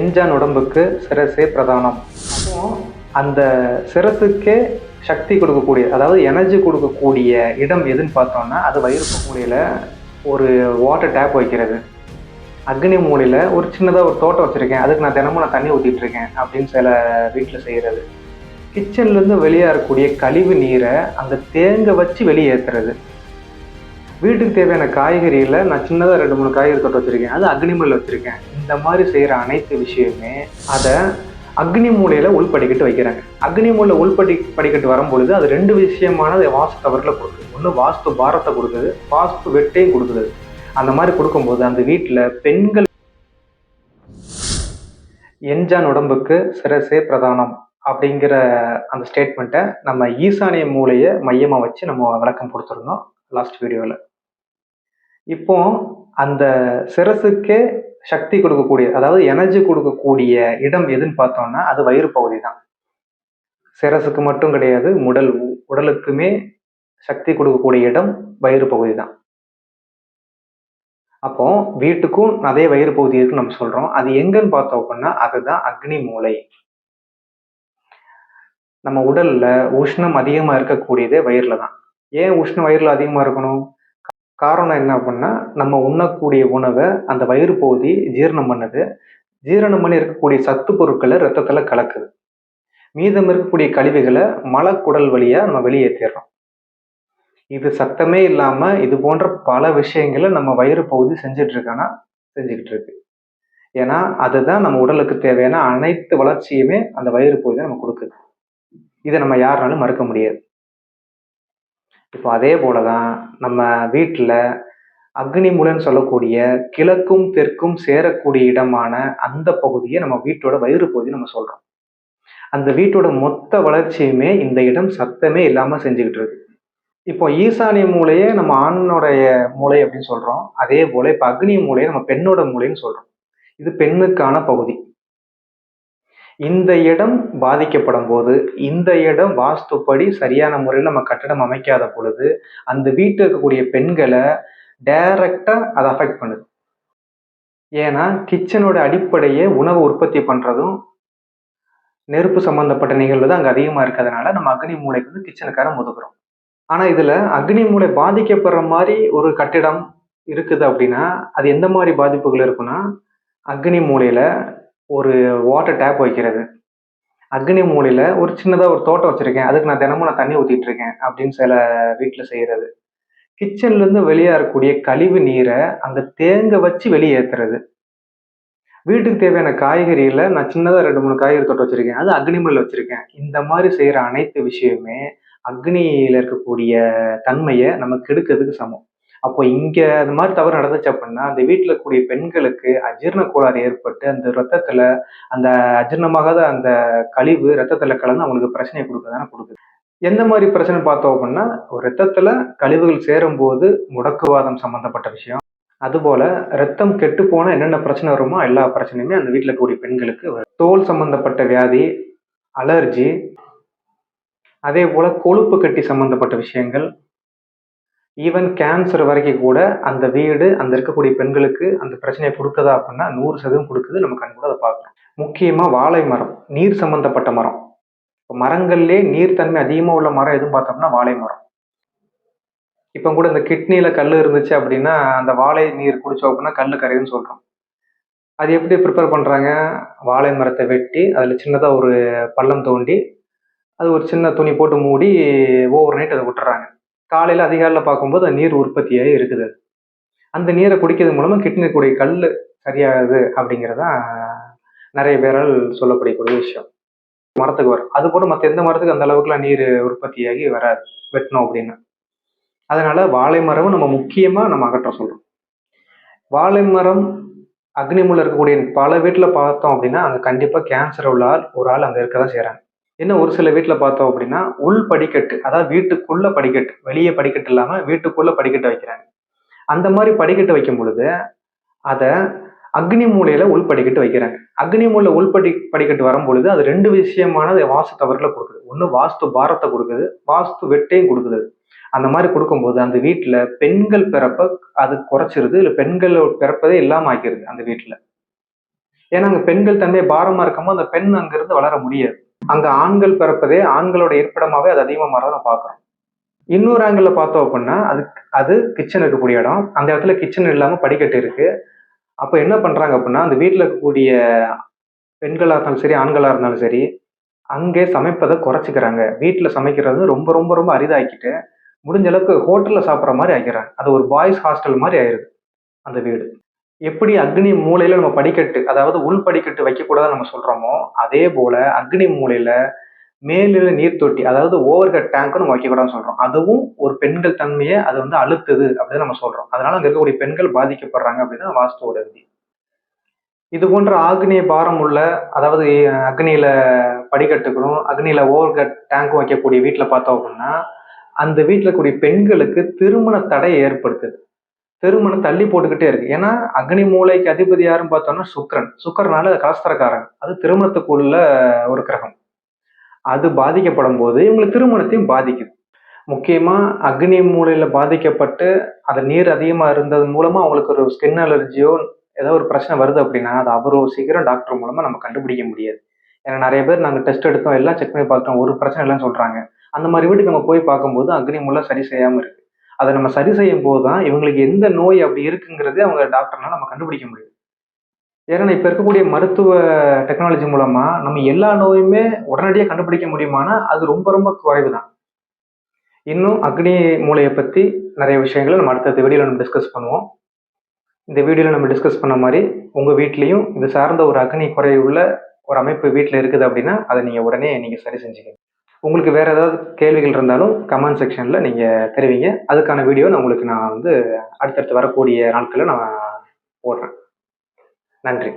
எஞ்சான் உடம்புக்கு சிரசே பிரதானம். அப்போ அந்த சிரசுக்கே சக்தி கொடுக்கக்கூடிய அதாவது எனர்ஜி கொடுக்கக்கூடிய இடம் எதுன்னு பார்த்தோம்னா அது வயிறு மூலையில் ஒரு வாட்டர் டேப் வைக்கிறது. அக்னி மூலையில் ஒரு சின்னதாக ஒரு தோட்டம் வச்சுருக்கேன். அதுக்கு நான் தினமும் நான் தண்ணி ஊற்றிட்டு இருக்கேன் அப்படின்னு சில வீட்டில் செய்கிறது கிச்சன்லேருந்து வெளியேறக்கூடிய கழிவு நீரை அந்த தேங்க வச்சு வெளியேற்றுறது வீட்டுக்கு தேவையான காய்கறியில் நான் சின்னதாக ரெண்டு மூணு காய்கறி தோட்டம் வச்சுருக்கேன். அது அக்னி மூலையில் வச்சுருக்கேன். இந்த மாதிரி செய்கிற அனைத்து விஷயமே அதை அக்னி மூலையில் உள்படிக்கிட்டு வைக்கிறாங்க. அக்னி மூலையில் உள்படி படிக்கட்டு வரும்பொழுது அது ரெண்டு விஷயமானது வாஸ்து கவரில் கொடுக்குது. ஒன்று வாஸ்து பாரத்தை கொடுக்குது வாஸ்து வெட்டையும் கொடுக்குது. அந்த மாதிரி கொடுக்கும்போது அந்த வீட்டில் பெண்கள் எஞ்சான் உடம்புக்கு சிரசே பிரதானம் அப்படிங்கிற அந்த ஸ்டேட்மெண்ட்டை நம்ம ஈசானிய மூலையை மையமாக வச்சு நம்ம விளக்கம் கொடுத்துருந்தோம் லாஸ்ட் வீடியோவில் இப்போ அந்த சிரசுக்கே சக்தி கொடுக்கக்கூடிய அதாவது எனர்ஜி கொடுக்கக்கூடிய இடம் எதுன்னு பார்த்தோம்னா அது வயிறு பகுதி தான் சிரசுக்கு மட்டும் கிடையாது உடல் உடலுக்குமே சக்தி கொடுக்கக்கூடிய இடம் வயிறு பகுதி தான் அப்போ வீட்டுக்கும் அதே வயிறு பகுதி இருக்குன்னு நம்ம சொல்றோம். அது எங்கன்னு பார்த்தோம் அப்படின்னா அதுதான் அக்னி மூளை. நம்ம உடல்ல உஷ்ணம் அதிகமா இருக்கக்கூடியதே வயிறுல தான் ஏன் உஷ்ணம் வயிறுல அதிகமா இருக்கணும்? காரணம் என்ன அப்படின்னா நம்ம உண்ணக்கூடிய உணவை அந்த வயிறு பகுதி ஜீரணம் பண்ணுது. ஜீரணம் பண்ணி இருக்கக்கூடிய சத்து பொருட்களை ரத்தத்தில் கலக்குது. மீதம் இருக்கக்கூடிய கழிவுகளை மலக்குடல் வழியாக நம்ம வெளியேற்றிடுறோம் இது சத்தமே இல்லாமல் இது போன்ற பல விஷயங்களை நம்ம வயிறு பகுதி செஞ்சுட்டு செஞ்சுக்கிட்டு இருக்கு. ஏன்னா அதுதான் நம்ம உடலுக்கு தேவையான அனைத்து வளர்ச்சியுமே அந்த வயிறு பகுதி நம்ம கொடுக்குது. இதை நம்ம யாருனாலும் மறுக்க முடியாது. இப்போ அதே போல தான் நம்ம வீட்டில் அக்னி மூலைன்னு சொல்லக்கூடிய கிழக்கும் தெற்கும் சேரக்கூடிய இடமான அந்த பகுதியை நம்ம வீட்டோட வயிறு பகுதி நம்ம சொல்கிறோம் அந்த வீட்டோட மொத்த வளர்ச்சியுமே இந்த இடம் சத்தமே இல்லாமல் செஞ்சுக்கிட்டு இருக்கு. இப்போ ஈசானிய மூலையே நம்ம ஆணோடைய மூளை அப்படின்னு சொல்கிறோம் அதே போல் இப்போ அக்னி மூலையை நம்ம பெண்ணோட மூலைன்னு சொல்கிறோம் இது பெண்ணுக்கான பகுதி. இந்த இடம் பாதிக்கப்படும் போது இந்த இடம் வாஸ்துப்படி சரியான முறையில் நம்ம கட்டடம் அமைக்காத பொழுது அந்த வீட்டில் இருக்கக்கூடிய பெண்களை டைரக்டாக அதை அஃபெக்ட் பண்ணுது. ஏன்னா கிச்சனோட அடிப்படையே உணவு உற்பத்தி பண்ணுறதும் நெருப்பு சம்பந்தப்பட்ட நிகழ்வு தான் அங்கே அதிகமாக இருக்கிறதுனால நம்ம அக்னி மூளைக்கு வந்து கிச்சனுக்கார ஒதுக்குறோம் ஆனால் இதில் அக்னி மூளை பாதிக்கப்படுற மாதிரி ஒரு கட்டிடம் இருக்குது அப்படின்னா அது எந்த மாதிரி பாதிப்புகள் இருக்குன்னா அக்னி மூலையில ஒரு வாட்டர் டேப் வைக்கிறது. அக்னி மூலையில் ஒரு சின்னதாக ஒரு தோட்டம் வச்சுருக்கேன். அதுக்கு நான் தினமும் நான் தண்ணி ஊற்றிட்டு இருக்கேன் அப்படின்னு சில வீட்டில் செய்கிறது கிச்சன்லேருந்து வெளியேறக்கூடிய கழிவு நீரை அந்த தேங்க வச்சு வெளியேற்றுறது வீட்டுக்கு தேவையான காய்கறியில் நான் சின்னதாக ரெண்டு மூணு காய்கறி தோட்டம் வச்சுருக்கேன். அது அக்னி மூலையில் வச்சுருக்கேன். இந்த மாதிரி செய்கிற அனைத்து விஷயமே அக்னியில் இருக்கக்கூடிய தன்மையை நம்ம கெடுக்கிறதுக்கு சமம். அப்போ இங்க அந்த மாதிரி தவறு நடந்துச்சு அப்படின்னா அந்த வீட்டில் கூடிய பெண்களுக்கு அஜீர்ண கோளாறு ஏற்பட்டு அந்த ரத்தத்துல அந்த அஜீரணமாகாத அந்த கழிவு ரத்தத்துல கலந்து அவங்களுக்கு பிரச்சனையை கொடுக்கதானே கொடுக்குது. எந்த மாதிரி பிரச்சனை பார்த்தோம் அப்படின்னா ஒரு ரத்தத்துல கழிவுகள் சேரும்போது முடக்குவாதம் சம்பந்தப்பட்ட விஷயம். அதுபோல ரத்தம் கெட்டு போனா என்னென்ன பிரச்சனை வருமோ எல்லா பிரச்சனையுமே அந்த வீட்டில் கூடிய பெண்களுக்கு வரும். தோல் சம்பந்தப்பட்ட வியாதி அலர்ஜி அதே போல கொழுப்பு கட்டி சம்பந்தப்பட்ட விஷயங்கள் ஈவன் கேன்சர் வரைக்கும் கூட அந்த வீடு அந்த இருக்கக்கூடிய பெண்களுக்கு அந்த பிரச்சனையை கொடுக்குதா அப்படின்னா நூறு சதவீதம் கொடுக்குது. நம்ம கண் கூட அதை பார்க்கலாம் முக்கியமாக வாழை மரம் நீர் சம்பந்தப்பட்ட மரம். இப்போ மரங்கள்லே நீர்த்தன்மை அதிகமாக உள்ள மரம் எதுவும் பார்த்தோம்னா வாழை மரம். இப்போ கூட இந்த கிட்னியில் கல் இருந்துச்சு அப்படின்னா அந்த வாழை நீர் குடிச்சோம் அப்படின்னா கல் கரையுதுன்னு சொல்கிறோம் அது எப்படி ப்ரிப்பேர் பண்ணுறாங்க வாழை மரத்தை வெட்டி அதில் சின்னதாக ஒரு பள்ளம் தோண்டி அது ஒரு சின்ன துணி போட்டு மூடி ஓவர் நைட் அதை விட்டுறாங்க. காலையில் அதிகாலையில் பார்க்கும்போது அந்த நீர் உற்பத்தியாகி இருக்குது. அந்த நீரை குடிக்கிறது மூலமாக கிட்னி கல் சரியாகுது அப்படிங்கிறதான் நிறைய பேரால் சொல்லப்படக்கூடிய விஷயம். மரத்துக்கு வரும். அது போல மற்ற எந்த மரத்துக்கு அந்த அளவுக்குலாம் நீர் உற்பத்தியாகி வராது. வெட்டணும் அப்படின்னு. அதனால வாழை மரம் நம்ம முக்கியமாக நம்ம அகற்ற சொல்கிறோம் வாழை மரம் அக்னிமுள்ள இருக்கக்கூடிய பல வீட்டில் பார்த்தோம் அப்படின்னா அங்கே கண்டிப்பாக கேன்சர் உள்ள ஆள் ஒரு ஆள் அங்கே இருக்க தான் செய்கிறாங்க இன்னும் ஒரு சில வீட்டில் பார்த்தோம் அப்படின்னா உள் படிக்கட்டு அதாவது வீட்டுக்குள்ள படிக்கட்டு வெளியே படிக்கட்டு இல்லாமல் வீட்டுக்குள்ள படிக்கட்டு வைக்கிறாங்க. அந்த மாதிரி படிக்கட்டு வைக்கும் பொழுது அதை அக்னி மூலையில உள் படிக்கட்டு வைக்கிறாங்க. அக்னி மூலையில உள் படி படிக்கட்டு வரும் பொழுது அது ரெண்டு விஷயமானது வாஸ்து தவறுகளை கொடுக்குது. ஒன்று வாஸ்து பாரத்தை கொடுக்குது வாஸ்து வெட்டையும் கொடுக்குது. அந்த மாதிரி கொடுக்கும்போது அந்த வீட்டில் பெண்கள் பிறப்ப அது குறைச்சிருது இல்லை பெண்கள் பிறப்பதே இல்லாமல் ஆக்கிருது அந்த வீட்டில் ஏன்னா அங்கே பெண்கள் தன்மை பாரமாக இருக்கும்போது அந்த பெண் அங்கிருந்து வளர முடியாது. அங்க ஆண்கள் பிறப்பதே ஆண்களோட இருப்பிடமாவே அது அதிகமாக மாறதை நான் பார்க்குறோம் இன்னொரு ஆங்கிள் பார்த்தோம் அப்படின்னா அது அது கிச்சன் இருக்கக்கூடிய இடம். அந்த இடத்துல கிச்சன் இல்லாமல் படிக்கட்டு இருக்கு. அப்போ என்ன பண்ணுறாங்க அப்படின்னா அந்த வீட்டில் இருக்கக்கூடிய பெண்களாக இருந்தாலும் சரி ஆண்களாக இருந்தாலும் சரி அங்கே சமைப்பதை குறைச்சிக்கிறாங்க. வீட்டில் சமைக்கிறது ரொம்ப ரொம்ப ரொம்ப அரிதாக்கிட்டு முடிஞ்ச அளவுக்கு ஹோட்டலில் சாப்பிட்ற மாதிரி ஆகிறாங்க அது ஒரு பாய்ஸ் ஹாஸ்டல் மாதிரி ஆயிடுது அந்த வீடு. எப்படி அக்னி மூலையில நம்ம படிக்கட்டு அதாவது உள் படிக்கட்டு வைக்கக்கூடாதுன்னு நம்ம சொல்றோமோ அதே போல அக்னி மூலையில மேலில நீர் தொட்டி அதாவது ஓவர் ஹெட் டேங்க்கும் நம்ம வைக்கக்கூடாதுன்னு சொல்றோம். அதுவும் ஒரு பெண்கள் தன்மையை அது வந்து அழுத்துது அப்படின்னு நம்ம சொல்றோம். அதனால அங்க இருக்கக்கூடிய பெண்கள் பாதிக்கப்படுறாங்க அப்படின்னு வாஸ்துவோட விதி இது போன்ற ஆக்னிய பாரம் உள்ள அதாவது அக்னியில படிக்கட்டுகளும் அக்னியில ஓவர் ஹெட் டேங்க்கும் வைக்கக்கூடிய வீட்டில் பார்த்தோம் அப்படின்னா அந்த வீட்டில் கூடிய பெண்களுக்கு திருமண தடை ஏற்படுத்துது. திருமணம் தள்ளி போட்டுக்கிட்டே இருக்கு. ஏன்னா அக்னி மூளைக்கு அதிபதி யாருன்னு பார்த்தோம்னா சுக்கரன். சுக்கரனால அது கலஸ்தரக்காரன். அது திருமணத்துக்குள்ள ஒரு கிரகம். அது பாதிக்கப்படும் போது இவங்களுக்கு திருமணத்தையும் பாதிக்குது. முக்கியமா அக்னி மூலையில பாதிக்கப்பட்டு அது நீர் அதிகமா இருந்தது மூலமா அவங்களுக்கு ஒரு ஸ்கின் அலர்ஜியோ ஏதோ ஒரு பிரச்சனை வருது அப்படின்னா அது அவ்வளோ சீக்கிரம் டாக்டர் மூலமா நம்ம கண்டுபிடிக்க முடியாது. ஏன்னா நிறைய பேர் நாங்கள் டெஸ்ட் எடுத்தோம் எல்லாம் செக் பண்ணி பார்த்தோம் ஒரு பிரச்சனை இல்லைன்னு சொல்றாங்க. அந்த மாதிரி வீட்டுக்கு நம்ம போய் பார்க்கும்போது அக்னி மூலம் சரி செய்யாம இருக்கு. அதை நம்ம சரி செய்யும் போது தான் இவங்களுக்கு எந்த நோய் அப்படி இருக்குங்கிறது அவங்க டாக்டர்னால் நம்ம கண்டுபிடிக்க முடியும். ஏன்னா இப்போ இருக்கக்கூடிய மருத்துவ டெக்னாலஜி மூலமாக நம்ம எல்லா நோயுமே உடனடியாக கண்டுபிடிக்க முடியுமானா அது ரொம்ப ரொம்ப குறைவு தான் இன்னும் அக்னி மூளையை பற்றி நிறைய விஷயங்களை நம்ம அடுத்தடுத்த வீடியோவில் நம்ம டிஸ்கஸ் பண்ணுவோம். இந்த வீடியோவில் நம்ம டிஸ்கஸ் பண்ண மாதிரி உங்கள் வீட்லேயும் இது சார்ந்த ஒரு அக்னி குறைவுள்ள ஒரு அமைப்பு வீட்டில் இருக்குது அப்படின்னா அதை நீங்கள் உடனே நீங்கள் சரி செஞ்சுக்கணும் உங்களுக்கு வேறு ஏதாவது கேள்விகள் இருந்தாலும் கமெண்ட் செக்ஷனில் நீங்கள் தெரிவிங்க. அதுக்கான வீடியோ நான் உங்களுக்கு நான் வந்து அடுத்தடுத்து வரக்கூடிய நாட்களில் நான் போடுறேன். நன்றி.